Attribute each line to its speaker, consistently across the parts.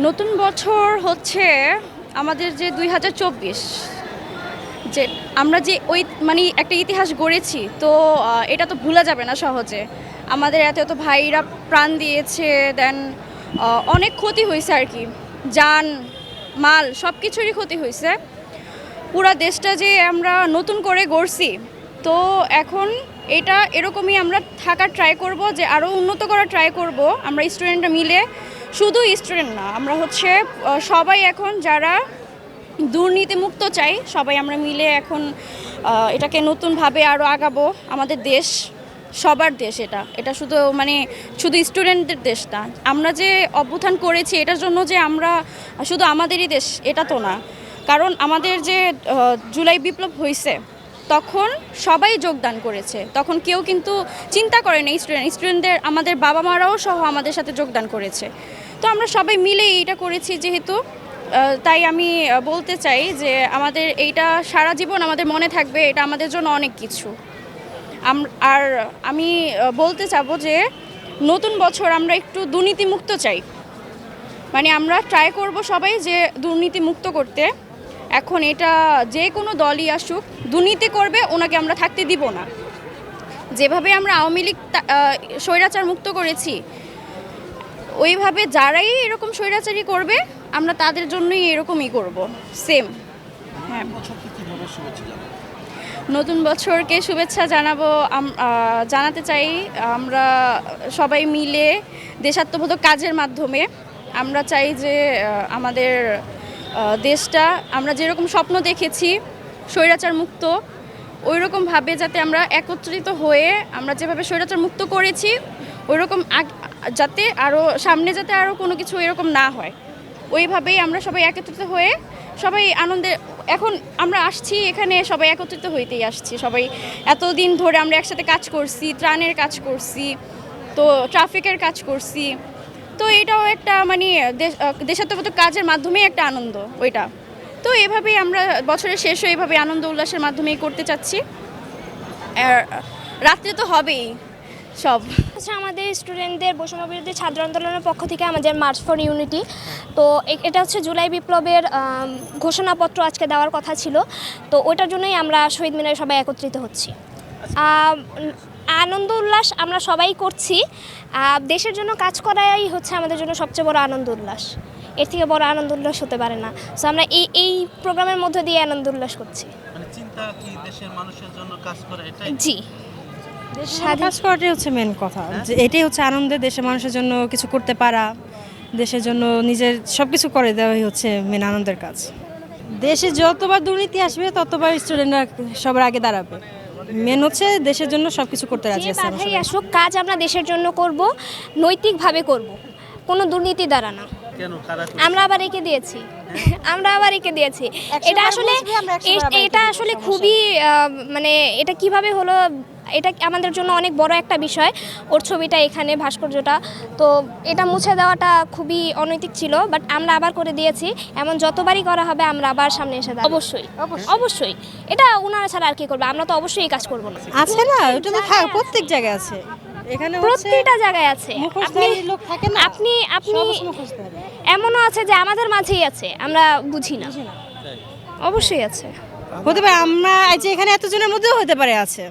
Speaker 1: নতুন বছর হচ্ছে আমাদের যে দুই হাজার চব্বিশ, যে আমরা যে ওই মানে একটা ইতিহাস গড়েছি, তো এটা তো ভোলা যাবে না সহজে। আমাদের এত এত ভাইরা প্রাণ দিয়েছে, দেন অনেক ক্ষতি হয়েছে আর কি। যান, মাল সব কিছুরই ক্ষতি হয়েছে পুরা দেশটা যে আমরা নতুন করে গড়ছি, তো এখন এটা এরকমই আমরা থাকার ট্রাই করব যে আরও উন্নত করার ট্রাই করব, আমরা স্টুডেন্টরা মিলে। শুধু স্টুডেন্ট না, আমরা হচ্ছে সবাই এখন যারা দুর্নীতিমুক্ত চাই, সবাই আমরা মিলে এখন এটাকে নতুনভাবে আরও আগাবো। আমাদের দেশ সবার দেশ এটা। এটা শুধু মানে শুধু স্টুডেন্টদের দেশ না। আমরা যে অভ্যুত্থান করেছি, এটার জন্য যে আমরা, শুধু আমাদেরই দেশ, এটা তো না। কারণ আমাদের যে জুলাই বিপ্লব হয়েছে তখন সবাই যোগদান করেছে। তখন কেউ কিন্তু চিন্তা করে না স্টুডেন্ট স্টুডেন্টদের আমাদের বাবা মারাও সহ আমাদের সাথে যোগদান করেছে। তো আমরা সবাই মিলে এইটা করেছি যেহেতু তাই আমি বলতে চাই যে আমাদের এইটা সারা জীবন আমাদের মনে থাকবে, এটা আমাদের জন্য অনেক কিছু। আর আমি বলতে চাবো যে নতুন বছর আমরা একটু দুর্নীতিমুক্ত চাই। মানে আমরা ট্রাই করব সবাই যে দুর্নীতি মুক্ত করতে। এখন এটা যে কোনো দলই আসুক দুর্নীতি করবে ওনাকে আমরা থাকতে দিব না। যেভাবে আমরা আওয়ামী লীগ স্বৈরাচার মুক্ত করেছি ওইভাবে যারাই এরকম স্বৈরাচারী করবে আমরা তাদের জন্যই এরকমই করব সেম হ্যাঁ নতুন বছরকে শুভেচ্ছা জানাব আম- জানাতে চাই আমরা সবাই মিলে দেশাত্মবোধক কাজের মাধ্যমে আমরা চাই যে আমাদের দেশটা, আমরা যেরকম স্বপ্ন দেখেছি স্বৈরাচার মুক্ত ওই রকমভাবে যাতে আমরা একত্রিত হয়ে আমরা যেভাবে স্বৈরাচার মুক্ত করেছি ওই রকম যাতে আরও সামনে যাতে আরও কোনো কিছু এরকম না হয়। ওইভাবেই আমরা সবাই একত্রিত হয়ে সবাই আনন্দে, এখন আমরা আসছি, এখানে সবাই একত্রিত হইতেই আসছি। সবাই এতদিন ধরে আমরা একসাথে কাজ করছি, ত্রাণের কাজ করছি, তো ট্রাফিকের কাজ করছি তো এটাও একটা মানে দেশাত্মবোধক কাজের মাধ্যমেই একটা আনন্দ, ওইটা। তো এভাবেই আমরা বছরের শেষও এইভাবে আনন্দ উল্লাসের মাধ্যমেই করতে চাচ্ছি। আর রাত্রে তো হবেই সব।
Speaker 2: হচ্ছে আমাদের স্টুডেন্টদের বৈষম্য বিরোধী ছাত্র আন্দোলনের পক্ষ থেকে আমাদের মার্চ ফর ইউনিটি তো এটা হচ্ছে জুলাই বিপ্লবের ঘোষণাপত্র আজকে দেওয়ার কথা ছিল। তো ওইটার জন্যই আমরা শহীদ মিনারে সবাই একত্রিত হচ্ছি। আনন্দ উল্লাস আমরা সবাই করছি। দেশের জন্য কাজ করাই হচ্ছে আমাদের জন্য সবচেয়ে বড় আনন্দ উল্লাস। এর থেকে বড় আনন্দ উল্লাস হতে পারে না। সো আমরা এই এই প্রোগ্রামের মধ্য দিয়ে আনন্দ উল্লাস করছি।
Speaker 3: মানে চিন্তা কি দেশের মানুষের জন্য কাজ করে এটাই?
Speaker 2: জি।
Speaker 4: কাজ করাটাই হচ্ছে মেন কথা। যে এটাই হচ্ছে আনন্দে দেশের মানুষের জন্য কিছু করতে পারা। দেশের জন্য নিজের সব কিছু করে দেওয়াই হচ্ছে মেন আনন্দের কাজ। দেশে যতবার দুর্নীতি আসবে ততবার স্টুডেন্টরা সবার আগে দাঁড়াবে। মেন হচ্ছে দেশের জন্য সব কিছু করতে রাজি আছে আমরা
Speaker 2: বাধাই
Speaker 4: সবাই।
Speaker 2: আসুক কাজ আমরা দেশের জন্য করব নৈতিকভাবে করব। কোনো দুর্নীতি দ্বারা না।
Speaker 3: কেন?
Speaker 2: আমরা আবার রেখে দিয়েছি। আমরা আবার রেখে দিয়েছি। এটা আসলে এটা আসলে খুবই মানে এটা কীভাবে হলো এটা আমাদের জন্য অনেক বড় একটা বিষয়। ওর ছবিটা এখানে ভাস্কর্যটা। তো এটা মুছে দেওয়াটা খুবই অনৈতিক ছিল বাট আমরা আবার করে দিয়েছি। এমন যতবারই করা হবে আমরা আবার সামনে এসে দাঁড়াবো। অবশ্যই। অবশ্যই। এটা ওনারা ছাড়া আর কি করবে? আমরা তো অবশ্যই এই কাজ করব না।
Speaker 4: আছে না? ওটা তো প্রত্যেক জায়গায় আছে। এখানে হচ্ছে
Speaker 2: প্রত্যেকটা জায়গায় আছে। আপনি
Speaker 4: লোক থাকে না?
Speaker 2: আপনি আপনি। এমনও আছে যে আমাদের মাঝেই আছে আমরা বুঝি না। অবশ্যই আছে।
Speaker 4: হতে পারে আমরা যে এখানে এতজনের মধ্যেও হতে পারে আছে।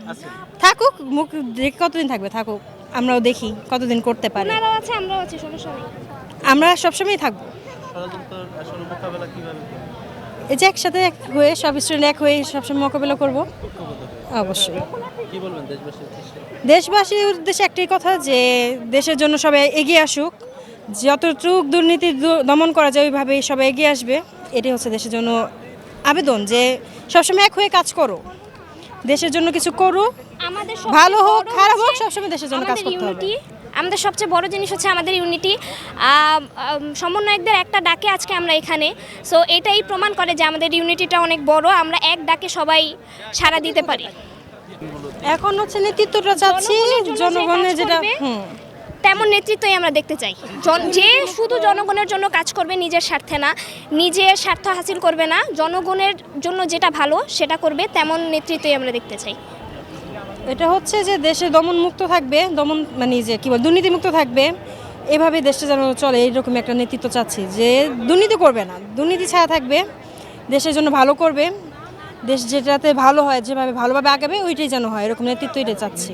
Speaker 4: থাকুক মুখ দেখে কতদিন থাকবে? থাকুক আমরাও দেখি কতদিন করতে পারে।
Speaker 2: আপনারাও আছে আমরাও আছি সমস্যা নেই।
Speaker 4: আমরা সবসময় থাকব? এই যে একসাথে এক হয়ে সব স্টুডেন্ট এক হয়ে সবসময় মোকাবিলা করব। অবশ্যই।
Speaker 3: দেশবাসীর উদ্দেশ্যে?
Speaker 4: একটাই কথা যে দেশের জন্য সবাই এগিয়ে আসুক। যতটুক দুর্নীতি দমন করা যায় ওইভাবে সবাই এগিয়ে আসবে। এটাই হচ্ছে দেশের জন্য আবেদন যে সবসময় এক হয়ে কাজ করো। দেশের জন্য কিছু করুক
Speaker 2: আমাদের
Speaker 4: ভালো হোক খারাপ হোক সবসময় দেশের জন্য কাজ করতে হবে।
Speaker 2: ইউনিটি আমাদের সবচেয়ে বড় জিনিস হচ্ছে আমাদের ইউনিটি সমন্বয়কদের একটা ডাকে আজকে আমরা এখানে। সো এটাই প্রমাণ করে যে আমাদের ইউনিটিটা অনেক বড় আমরা এক ডাকে সবাই সাড়া দিতে পারি।
Speaker 4: এখন হচ্ছে নেতৃত্বটা চাচ্ছি
Speaker 2: জনগণের
Speaker 4: যেটা
Speaker 2: তেমন নেতৃত্বই আমরা দেখতে চাই। জন- যে শুধু জনগণের জন্য কাজ করবে নিজের স্বার্থে না নিজের স্বার্থ হাসিল করবে না জনগণের জন্য যেটা ভালো সেটা করবে তেমন নেতৃত্বই আমরা দেখতে চাই।
Speaker 4: এটা হচ্ছে যে দেশে দমন মুক্ত থাকবে দমন মানে যে কি বল দুর্নীতিমুক্ত থাকবে এভাবে দেশটা যেন চলে এইরকম একটা নেতৃত্ব চাচ্ছি যে দুর্নীতি করবে না দুর্নীতি ছাড়া থাকবে দেশের জন্য ভালো করবে দেশ যেটাতে ভালো হয় যেভাবে ভালোভাবে আগাবে ওইটাই যেন হয় এরকম নেতৃত্ব এটা চাচ্ছি।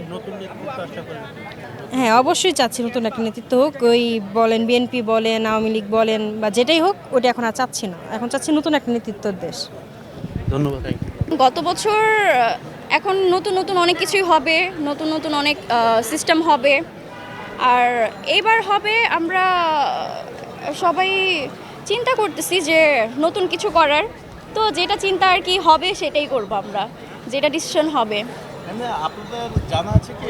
Speaker 4: হ্যাঁ অবশ্যই চাচ্ছি নতুন একটা নেতৃত্ব হোক। ওই বলেন বিএনপি বলেন আওয়ামী লীগ বলেন বা যেটাই হোক ওটা এখন আর চাচ্ছি না। এখন চাচ্ছি নতুন একটা নেতৃত্বর দেশ।
Speaker 3: ধন্যবাদ
Speaker 1: গত বছর এখন নতুন নতুন অনেক কিছুই হবে নতুন নতুন অনেক সিস্টেম হবে। আর এইবার হবে আমরা সবাই চিন্তা করতেছি যে নতুন কিছু করার। তো যেটা চিন্তা আর কি হবে সেটাই করব আমরা। যেটা ডিসিশন হবে।
Speaker 3: আপনাদের জানা আছে কি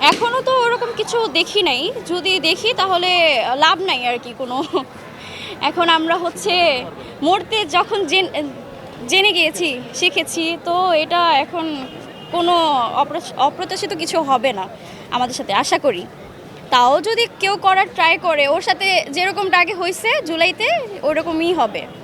Speaker 1: এখনও তো ওরকম কিছু দেখি নাই। যদি দেখি তাহলে লাভ নাই আর কি কোনো। এখন আমরা হচ্ছে মরতে যখন জেন- গিয়েছি, শিখেছি, তো এটা এখন কোনো অপ্র- অপ্রত্যাশিত কিছু হবে না আমাদের সাথে, আশা করি। তাও যদি কেউ করার ট্রাই করে, ওর সাথে যেরকমটা আগে হয়েছে জুলাইতে ওরকমই হবে।